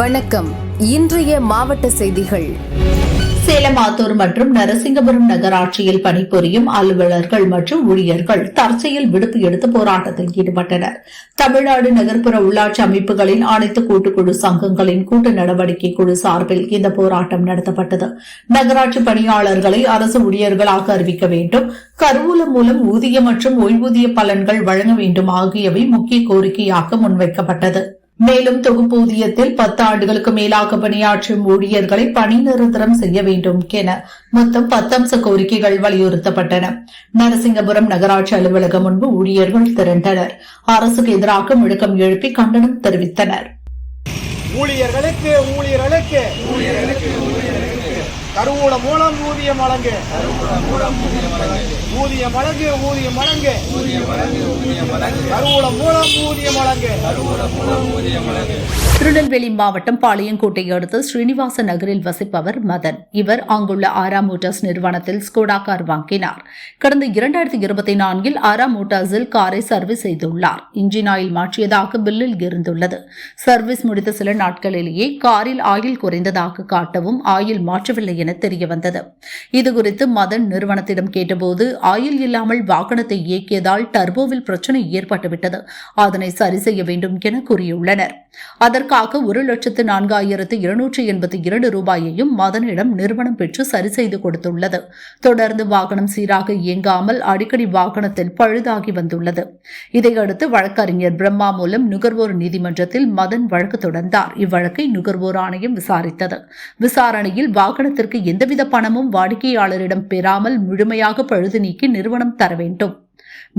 வணக்கம். இன்றைய மாவட்ட செய்திகள். சேலம் ஆத்தூர் மற்றும் நரசிங்கபுரம் நகராட்சியில் பணிபுரியும் அலுவலர்கள் மற்றும் ஊழியர்கள் தற்செயல் விடுப்பு எடுத்து போராட்டத்தில் ஈடுபட்டனர். தமிழ்நாடு நகர்ப்புற உள்ளாட்சி அமைப்புகளின் அனைத்து கூட்டுக்குழு சங்கங்களின் கூட்டு நடவடிக்கை குழு சார்பில் இந்த போராட்டம் நடத்தப்பட்டது. நகராட்சி பணியாளர்களை அரசு ஊழியர்களாக அறிவிக்க வேண்டும். கருவூலம் மூலம் ஊதிய மற்றும் ஓய்வூதிய பலன்கள் வழங்க வேண்டும் ஆகியவை முக்கிய கோரிக்கையாக முன்வைக்கப்பட்டது. மேலும் தொகுப்பூதியத்தில் பத்து ஆண்டுகளுக்கு மேலாக பணியாற்றும் ஊழியர்களை பணி நிரந்தரம் செய்ய வேண்டும் என மொத்தம் பத்தம்ச கோரிக்கைகள் வலியுறுத்தப்பட்டன. நரசிங்கபுரம் நகராட்சி அலுவலகம் முன்பு ஊழியர்கள் திரண்டனர். அரசுக்கு எதிராக முழக்கம் எழுப்பி கண்டனம் தெரிவித்தனர். ஊழியர்களுக்கு ஊழியர்களுக்கு கருவூலம் மூலம் ஊதியம் வழங்கு. ஊதியம் மடங்கு ஊதிய மடங்கு. கருவூலம் மூலம் ஊதியம் வழங்கு திருநெல்வேலி மாவட்டம் பாளையங்கோட்டை அடுத்த ஸ்ரீனிவாச நகரில் வசிப்பவர் மதன். இவர் அங்குள்ள ஆரா மோட்டார்ஸ் நிறுவனத்தில் ஸ்கோடா கார் வாங்கினார். கடந்த இரண்டாயிரத்தி இருபத்தி நான்கில் ஆரா மோட்டார்ஸில் காரை சர்வீஸ் செய்துள்ளார். இன்ஜின் ஆயில் மாற்றியதாக பில்லில் இருந்துள்ளது. சர்வீஸ் முடித்த சில நாட்களிலேயே காரில் ஆயில் குறைந்ததாக காட்டவும் ஆயில் மாற்றவில்லை என தெரியவந்தது. இதுகுறித்து மதன் நிறுவனத்திடம் கேட்டபோது ஆயில் இல்லாமல் வாகனத்தை இயக்கியதால் டர்போவில் பிரச்சனை ஏற்பட்டுவிட்டது. அதனை சரி செய்ய வேண்டும் என கூறியுள்ளனர். அதற்காக ஒரு லட்சத்து நான்காயிரத்து இருநூற்றி எண்பத்தி இரண்டு ரூபாயையும் மதனிடம் நிறுவனம் பெற்று சரி செய்து கொடுத்துள்ளது. தொடர்ந்து வாகனம் சீராக இயங்காமல் அடிக்கடி வாகனத்தில் பழுதாகி வந்துள்ளது. இதையடுத்து வழக்கறிஞர் பிரம்மா மூலம் நுகர்வோர் நீதிமன்றத்தில் மதன் வழக்கு தொடர்ந்தார். இவ்வழக்கை நுகர்வோர் ஆணையம் விசாரித்தது. விசாரணையில் வாகனத்திற்கு எந்தவித பணமும் வாடிக்கையாளரிடம் பெறாமல் முழுமையாக பழுது நீக்கி நிறுவனம் தர வேண்டும்.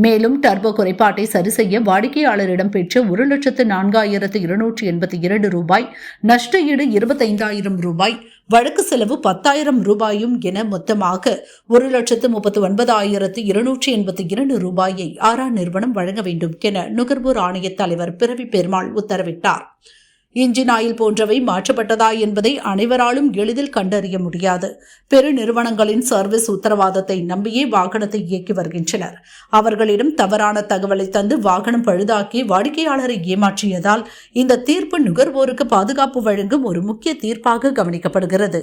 மேலும் டர்போ குறைபாட்டை சரி செய்ய வாடிக்கையாளரிடம் பெற்ற ஒரு லட்சத்து நான்காயிரத்து இருநூற்றி எண்பத்தி இரண்டு ரூபாய் நஷ்ட ஈடு இருபத்தைந்தாயிரம் ரூபாய் வழக்கு செலவு பத்தாயிரம் ரூபாயும் என மொத்தமாக ஒரு லட்சத்து முப்பத்து ஒன்பதாயிரத்து இருநூற்றி எண்பத்தி இரண்டு ரூபாயை ஆரா நிறுவனம் வழங்க வேண்டும் என நுகர்வோர் ஆணைய தலைவர் பிறவி பெருமாள் உத்தரவிட்டார். இன்ஜின் ஆயில் போன்றவை மாற்றப்பட்டதா என்பதை அனைவராலும் எளிதில் கண்டறிய முடியாது. பெருநிறுவனங்களின் சர்வீஸ் உத்தரவாதத்தை நம்பியே வாகனத்தை இயக்கி வருகின்றனர். அவர்களிடம் தவறான தகவலை தந்து வாகனம் பழுதாக்கி வாடிக்கையாளரை ஏமாற்றியதால் இந்த தீர்ப்பு நுகர்வோருக்கு பாதுகாப்பு வழங்கும் ஒரு முக்கிய தீர்ப்பாக கவனிக்கப்படுகிறது.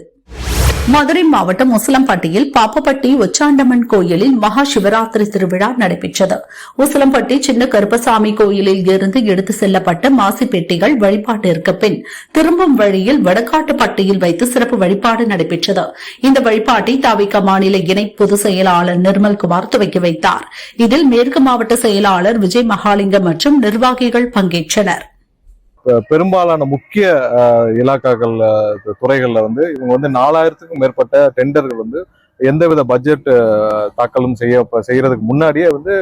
மதுரை மாவட்டம் உசிலம்பட்டியில் பாப்பப்பட்டி ஒச்சாண்டம்மன் கோயிலில் மகா சிவராத்திரி திருவிழா நடைபெற்றது. உசிலம்பட்டி சின்ன கருப்பசாமி கோயிலில் இருந்து எடுத்து செல்லப்பட்ட மாசி பெட்டிகள் வழிபாட்டிற்கு பின் திரும்பும் வழியில் வடக்காட்டுப்பட்டியில் வைத்து சிறப்பு வழிபாடு நடைபெற்றது. இந்த வழிபாட்டை தாவிக மாநில இணை பொதுச் செயலாளர் நிர்மல்குமார் துவக்கி வைத்தார். இதில் மேற்கு மாவட்ட செயலாளர் விஜய் மகாலிங்கம் மற்றும் நிர்வாகிகள் பங்கேற்றனர். பெரும்பாலான முக்கிய அஹ், இலாக்காக்கள்ல துறைகள்ல வந்து இவங்க வந்து நாலாயிரத்துக்கும் மேற்பட்ட டெண்டர்கள் வந்து எந்தவித பட்ஜெட் தாக்கலும் செய்ய செய்யறதுக்கு முன்னாடியே வந்து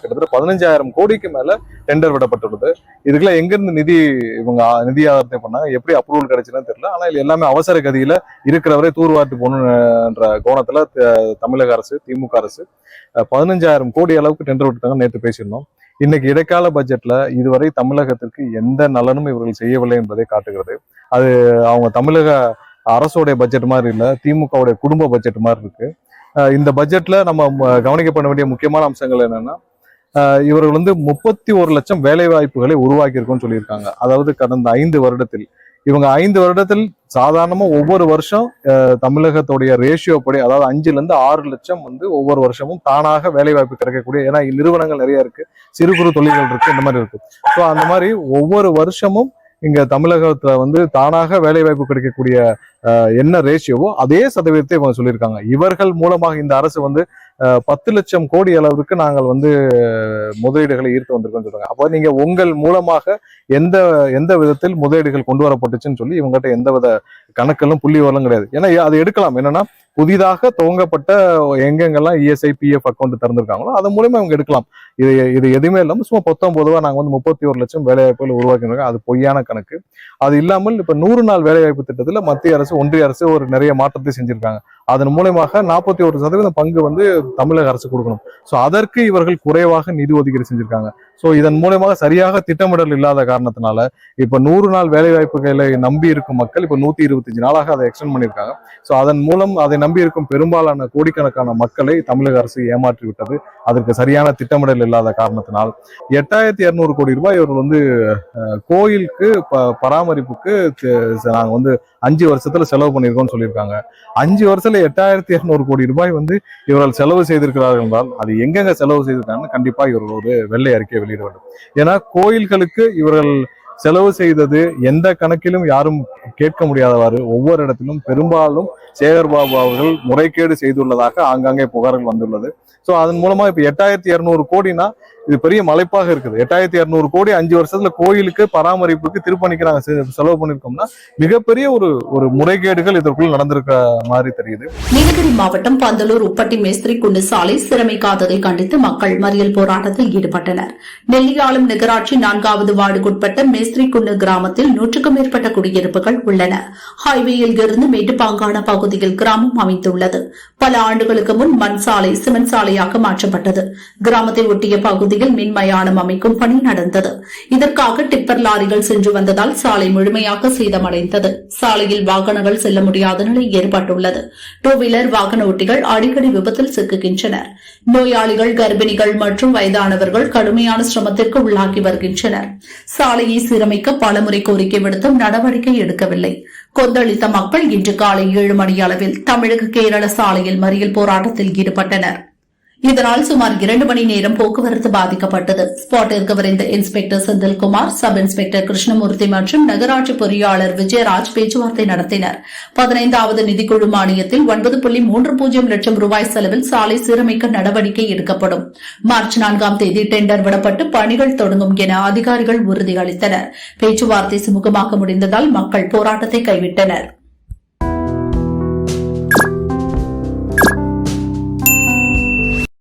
கிட்டத்தட்ட பதினஞ்சாயிரம் கோடிக்கு மேல டெண்டர் விடப்பட்டுள்ளது. இதுக்கெல்லாம் எங்கிருந்து நிதி இவங்க நிதி ஆதாரத்தை பண்ணாங்க எப்படி அப்ரூவல் கிடைச்சுன்னு தெரியல. ஆனா இது எல்லாமே அவசர கதியில இருக்கிறவரை தூர்வார்த்து போகணுன்ற கோணத்துல த- தமிழக அரசு திமுக அரசு பதினஞ்சாயிரம் கோடி அளவுக்கு டெண்டர் விட்டுட்டாங்க நேற்று பேசியிருந்தோம். இன்னைக்கு இடைக்கால பட்ஜெட்ல இதுவரை தமிழகத்திற்கு எந்த நலனும் இவர்கள் செய்யவில்லை என்பதை காட்டுகிறது. அது அவங்க தமிழக அரசோடைய பட்ஜெட் மாதிரி இல்லை திமுகவுடைய குடும்ப பட்ஜெட் மாதிரி இருக்கு. இந்த பட்ஜெட்ல நம்ம ம- கவனிக்கப்பட வேண்டிய முக்கியமான அம்சங்கள் என்னன்னா இவர்கள் வந்து முப்பத்தி ஒரு லட்சம் வேலை வாய்ப்புகளை உருவாக்கியிருக்கோம்னு சொல்லியிருக்காங்க. அதாவது கடந்த ஐந்து வருடத்தில். இவங்க ஐந்து வருடத்தில் சாதாரணமா ஒவ்வொரு வருஷம் தமிழகத்துடைய ரேஷியோ படி அதாவது அஞ்சுல இருந்து ஆறு லட்சம் வந்து ஒவ்வொரு வருஷமும் தானாக வேலை வாய்ப்பு கிடைக்கக்கூடிய ஏன்னா நிறுவனங்கள் நிறைய இருக்கு சிறு குறு தொழில்கள் இருக்கு இந்த மாதிரி இருக்கு. ஸோ அந்த மாதிரி ஒவ்வொரு வருஷமும் இங்க தமிழகத்துல வந்து தானாக வேலை வாய்ப்பு கிடைக்கக்கூடிய என்ன ரேஷியோவோ அதே சதவீதத்தை இவங்க சொல்லியிருக்காங்க. இவர்கள் மூலமாக இந்த அரசு வந்து பத்து லட்சம் கோடி அளவுக்கு நாங்கள் வந்து முதலீடுகளை ஈர்த்து வந்திருக்கோம்னு சொல்றாங்க. அப்போ நீங்க உங்கள் மூலமாக எந்த எந்த விதத்தில் முதலீடுகள் கொண்டு வரப்பட்டுச்சுன்னு சொல்லி இவங்ககிட்ட எந்த வித கணக்கெல்லாம் புள்ளி வரலாம் கிடையாது. ஏன்னா அது எடுக்கலாம். என்னன்னா புதிதாக துவங்கப்பட்ட எங்கெங்கெல்லாம் இஎஸ்ஐ பிஎஃப் அக்கௌண்ட் திறந்திருக்காங்களோ அது மூலயமா இவங்க எடுக்கலாம். இது இது எதுவுமே இல்லாமல் சும்மா பொத்தம் பொதுவாக நாங்கள் வந்து முப்பத்தி ஒரு லட்சம் வேலைவாய்ப்புகள் உருவாக்கியிருக்கோம் அது பொய்யான கணக்கு. அது இல்லாமல் இப்போ நூறு நாள் வேலைவாய்ப்பு திட்டத்தில் மத்திய அரசு ஒன்றிய அரசு ஒரு நிறைய மாற்றத்தை செஞ்சிருக்காங்க. அதன் மூலயமாக நாற்பத்தி ஒரு சதவீதம் பங்கு வந்து தமிழக அரசு கொடுக்கணும். ஸோ அதற்கு இவர்கள் குறைவாக நிதி ஒதுக்கீடு செஞ்சிருக்காங்க. ஸோ இதன் மூலமாக சரியாக திட்டமிடல் இல்லாத காரணத்தினால இப்ப நூறு நாள் வேலை வாய்ப்புகளை நம்பி இருக்கும் மக்கள் இப்போ நூத்தி இருபத்தஞ்சு நாளாக அதை எக்ஸ்டெண்ட் பண்ணியிருக்காங்க. ஸோ அதன் மூலம் அதை நம்பி இருக்கும் பெரும்பாலான கோடிக்கணக்கான மக்களை தமிழக அரசு ஏமாற்றி விட்டது அதற்கு சரியான திட்டமிடல் இல்லாத காரணத்தினால். எட்டாயிரத்தி இரநூறு கோடி ரூபாய் இவர்கள் வந்து கோயிலுக்கு ப- பராமரிப்புக்கு நாங்கள் நாங்க வந்து அஞ்சு வருஷத்துல செலவு பண்ணியிருக்கோம்னு சொல்லியிருக்காங்க. அஞ்சு வருஷத்துல எட்டாயிரத்தி இரநூறு கோடி ரூபாய் வந்து இவர்கள் செலவு செய்திருக்கிறார்கள் என்றால் அது எங்கெங்க செலவு செய்திருக்காங்கன்னு கண்டிப்பா இவர்கள் ஒரு வெள்ளை அறிக்கை வெளியிட வேண்டும் ஏன்னா கோயில்களுக்கு இவர்கள் செலவு செய்தது எந்த கணக்கிலும் யாரும் கேட்க முடியாதவாறு ஒவ்வொரு இடத்திலும் பெரும்பாலும் சேகர் பாபு அவர்கள் முறைகேடு செய்துள்ளதாக ஆங்காங்கே புகார்கள் வந்துள்ளது. ஸோ அதன் மூலமா இப்போ எட்டாயிரத்தி இரநூறு கோடினா இது பெரிய மலைப்பாக இருக்குது. எட்டாயிரத்தி இரநூறு கோடி அஞ்சு வருஷத்துல கோயிலுக்கு பராமரிப்புக்கு திருப்பணிக்கு நாங்கள் செலவு பண்ணிருக்கோம்னா மிகப்பெரிய ஒரு ஒரு முறைகேடுகள் இதற்குள் நடந்திருக்க மாதிரி தெரியுது. நீலகிரி மாவட்டம் பந்தலூர் உப்பட்டி மேஸ்திரி குண்டு சாலை சிரமிக்காததை கண்டித்து மக்கள் மறியல் போராட்டத்தில் ஈடுபட்டனர். நெல்லியாளம் நகராட்சி நான்காவது வார்டுக்குட்பட்ட மேஸ்திரி குண்டு கிராமத்தில் நூற்றுக்கும் மேற்பட்ட குடியிருப்புகள் உள்ளன. ஹைவேயில் இருந்து மேட்டுப்பாங்கான பகுதி பகுதியில் கிராமம் அமைந்துள்ளது பல ஆண்டுகளுக்கு முன் மண் சாலை சிமெண்ட் சாலையாக மாற்றப்பட்டது. கிராமத்தை ஒட்டிய பகுதியில் மின்மயானம் அமைக்கும் பணி நடந்தது. இதற்காக டிப்பர் லாரிகள் சென்று வந்ததால் சாலை முழுமையாக சேதமடைந்தது. சாலையில் வாகனங்கள் செல்ல முடியாத நிலை ஏற்பட்டுள்ளது. டூ வீலர் வாகன ஓட்டிகள் அடிக்கடி விபத்தில் சிக்குகின்றனர். நோயாளிகள் கர்ப்பிணிகள் மற்றும் வயதானவர்கள் கடுமையான சிரமத்திற்கு உள்ளாகி வருகின்றனர். சாலையை சீரமைக்க பலமுறை கோரிக்கை விடுத்தும் நடவடிக்கை எடுக்கவில்லை. கொந்தளித்த மக்கள் இன்று காலை ஏழு மணி அளவில் தமிழக கேரள சாலையில் மறியல் போராட்டத்தில் ஈடுபட்டனர். இதனால் சுமார் இரண்டு மணி நேரம் போக்குவரத்து பாதிக்கப்பட்டது. ஸ்பாட்டிற்கு விரைந்த inspector Senthilkumar sub inspector Krishnamoorthy மற்றும் நகராட்சி பொறியாளர் விஜயராஜ் பேச்சுவார்த்தை நடத்தினர். பதினைந்தாவது நிதிக்குழு மானியத்தில் ஒன்பது புள்ளி மூன்று பூஜ்ஜியம் லட்சம் ரூபாய் செலவில் சாலை சீரமைக்க நடவடிக்கை எடுக்கப்படும். மார்ச் நான்காம் தேதி டெண்டர் விடப்பட்டு பணிகள் தொடங்கும் என அதிகாரிகள் உறுதியளித்தனர். பேச்சுவார்த்தை சுமூகமாக முடிந்ததால் மக்கள் போராட்டத்தை கைவிட்டனர்.